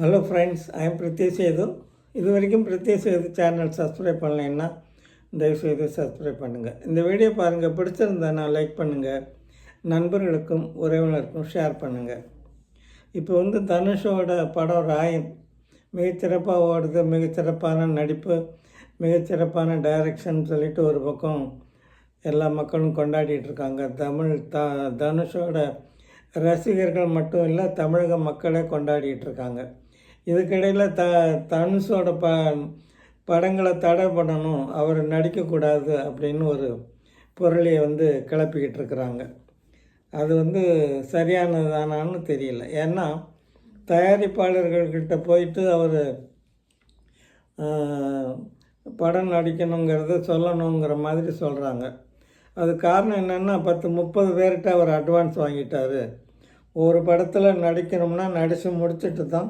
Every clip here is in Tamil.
Hello friends I'm M Sethu இது வரைக்கும் பிரித்யா சேது சேனல் சப்ஸ்கிரைப் பண்ணலைன்னா தயவுசெய்து சப்ஸ்கிரைப் பண்ணுங்கள் இந்த வீடியோ பாருங்கள் பிடிச்சிருந்தா நான் லைக் பண்ணுங்கள் நண்பர்களுக்கும் உறவினருக்கும் ஷேர் பண்ணுங்கள் இப்போ வந்து தனுஷோட படம் ராயன். மிகச்சிறப்பாக ஓடுது மிகச்சிறப்பான நடிப்பு மிகச்சிறப்பான டைரக்ஷன் சொல்லிட்டு ஒரு பக்கம் எல்லா மக்களும் கொண்டாடிட்டு இருக்காங்க. தமிழ் த தனுஷோட ரசிகர்கள் மட்டும் இல்லை தமிழக மக்களே கொண்டாடிட்டு இருக்காங்க. இதுக்கிடையில் த தனுஷோட ப படங்களை தடை பண்ணணும் அவர் நடிக்கக்கூடாது அப்படின்னு ஒரு பொருளையை வந்து கிளப்பிக்கிட்டு இருக்கிறாங்க. அது வந்து சரியானதானான்னு தெரியல. ஏன்னா தயாரிப்பாளர்கள்கிட்ட போயிட்டு அவர் படம் நடிக்கணுங்கிறத சொல்லணுங்கிற மாதிரி சொல்கிறாங்க அது காரணம் என்னென்னா பத்து முப்பது பேர்கிட்ட அவர் அட்வான்ஸ் வாங்கிட்டார். ஒரு படத்தில் நடிக்கணும்னா நடித்து முடிச்சுட்டு தான்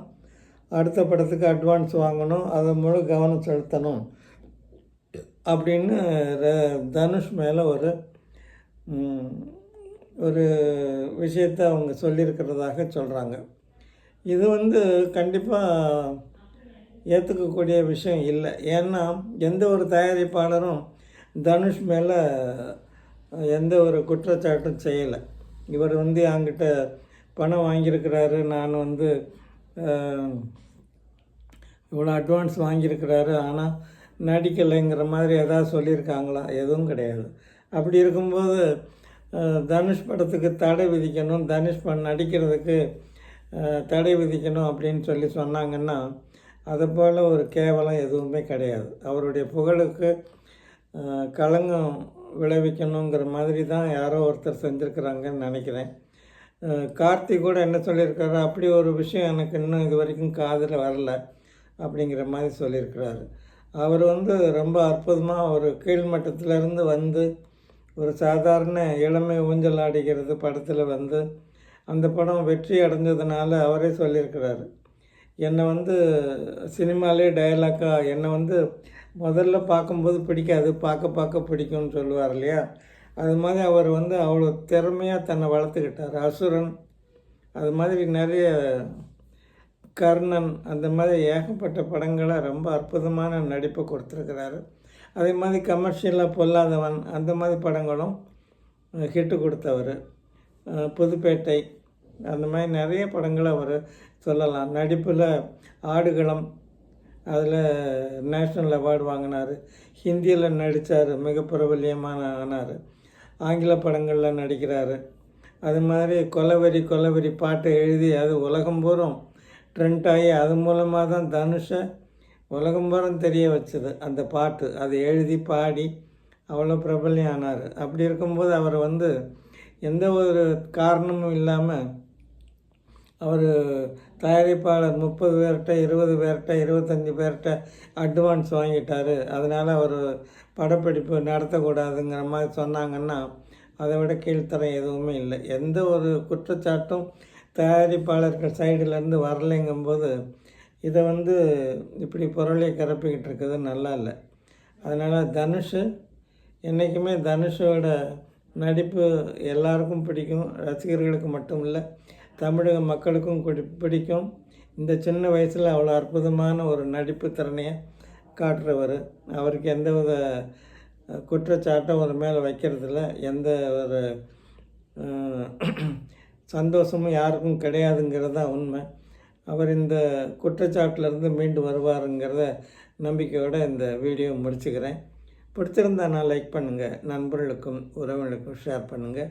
அடுத்த படத்துக்கு அட்வான்ஸ் வாங்கணும் அதை முழு கவனம் செலுத்தணும் அப்படின்னு ர- தனுஷ் மேலே ஒரு ஒரு விஷயத்தை அவங்க சொல்லியிருக்கிறதாக சொல்கிறாங்க இது வந்து கண்டிப்பாக ஏற்றுக்கக்கூடிய விஷயம் இல்லை. ஏன்னா எந்த ஒரு தயாரிப்பாளரும் தனுஷ் மேலே எந்த ஒரு குற்றச்சாட்டும் செய்யலை. இவர் வந்து என்கிட்ட பணம் வாங்கியிருக்கிறாரு நான் வந்து இவ்வளோ அட்வான்ஸ் வாங்கியிருக்கிறாரு ஆனால் நடிக்கலைங்கிற மாதிரி எதாவது சொல்லியிருக்காங்களா? எதுவும் கிடையாது. அப்படி இருக்கும்போது தனுஷ் படத்துக்கு தடை விதிக்கணும் தனுஷ் படம் நடிக்கிறதுக்கு தடை விதிக்கணும் அப்படின்னு சொல்லி சொன்னாங்கன்னா அதை போல் ஒரு கேவலம் எதுவுமே கிடையாது. அவருடைய புகழுக்கு களங்கம் விளைவிக்கணுங்கிற மாதிரி தான் யாரோ ஒருத்தர் செஞ்சுருக்கிறாங்கன்னு நினைக்கிறேன். கார்த்தி கூட என்ன சொல்லியிருக்காரு அப்படி ஒரு விஷயம் எனக்கு இன்னும் இது வரைக்கும் காதில் வரல அப்படிங்கிற மாதிரி சொல்லியிருக்கிறாரு. அவர் வந்து ரொம்ப அற்புதமாக ஒரு கீழ்மட்டத்திலேருந்து வந்து ஒரு சாதாரண இளமை ஊஞ்சல் ஆடுகிறது படத்தில் வந்து அந்த படம் வெற்றி அடைஞ்சதுனால அவரே சொல்லியிருக்கிறாரு. என்னை வந்து சினிமாலே டயலாக்காக என்னை வந்து முதல்ல பார்க்கும்போது பிடிக்காது பார்க்க பார்க்க பிடிக்கும்னு சொல்லுவார் இல்லையா? அது மாதிரி அவர் வந்து அவ்வளோ திறமையாக தன்னை வளர்த்துக்கிட்டார். அசுரன் அது மாதிரி நிறைய கர்ணன் அந்த மாதிரி ஏகப்பட்ட படங்களை ரொம்ப அற்புதமான நடிப்பை கொடுத்துருக்கிறாரு. அதே மாதிரி கமர்ஷியலாக பொல்லாதவன் அந்த மாதிரி படங்களும் ஹிட்டு கொடுத்தவர். புதுப்பேட்டை அந்த மாதிரி நிறைய படங்களை அவர் சொல்லலாம். நடிப்பில் ஆடுகளம் அதில் நேஷ்னல் அவார்டு வாங்கினார். ஹிந்தியில் நடித்தார் மிக பிரபல்யமான ஆனார். ஆங்கில படங்களில் நடிக்கிறாரு. அது மாதிரி கொலவெறி கொலவெறி பாட்டை எழுதி அது உலகம் பூரம் ட்ரெண்ட் ஆகி அது மூலமாக தான் தனுஷை உலகம் பூரம் தெரிய வச்சது. அந்த பாட்டு அதை எழுதி பாடி அவ்வளோ பிரபல்யம் ஆனார் அப்படி இருக்கும்போது அவர் வந்து எந்த ஒரு காரணமும் இல்லாமல் அவர் தயாரிப்பாளர் முப்பது பேர்கிட்ட இருபது பேர்கிட்ட இருபத்தஞ்சி பேர்கிட்ட அட்வான்ஸ் வாங்கிட்டார். அதனால் அவர் படப்பிடிப்பு நடத்தக்கூடாதுங்கிற மாதிரி சொன்னாங்கன்னா அதை விட கீழ்த்தரம் எதுவுமே இல்லை. எந்த ஒரு குற்றச்சாட்டும் தயாரிப்பாளர்கள் சைடுலேருந்து வரலைங்கும்போது இதை வந்து இப்படி பொருளை கரப்பிக்கிட்டு இருக்கிறது நல்லா இல்லை. அதனால் தனுஷ் என்றைக்குமே தனுஷோட நடிப்பு எல்லாருக்கும் பிடிக்கும் ரசிகர்களுக்கு மட்டும் இல்லை. தமிழக மக்களுக்கும் குடி பிடிக்கும். இந்த சின்ன வயசில் அவ்வளோ அற்புதமான ஒரு நடிப்பு திறனையை காட்டுறவர். அவருக்கு எந்த வித குற்றச்சாட்டும் ஒரு மேலே வைக்கிறதில்ல. எந்த ஒரு சந்தோஷமும் யாருக்கும் கிடையாதுங்கிறது தான் உண்மை. அவர் இந்த குற்றச்சாட்டிலேருந்து மீண்டு வருவாருங்கிறத நம்பிக்கையோடு இந்த வீடியோ முடிச்சுக்கிறேன். பிடிச்சிருந்தா நான் லைக் பண்ணுங்கள் நண்பர்களுக்கும் உறவுகளுக்கும் ஷேர் பண்ணுங்கள்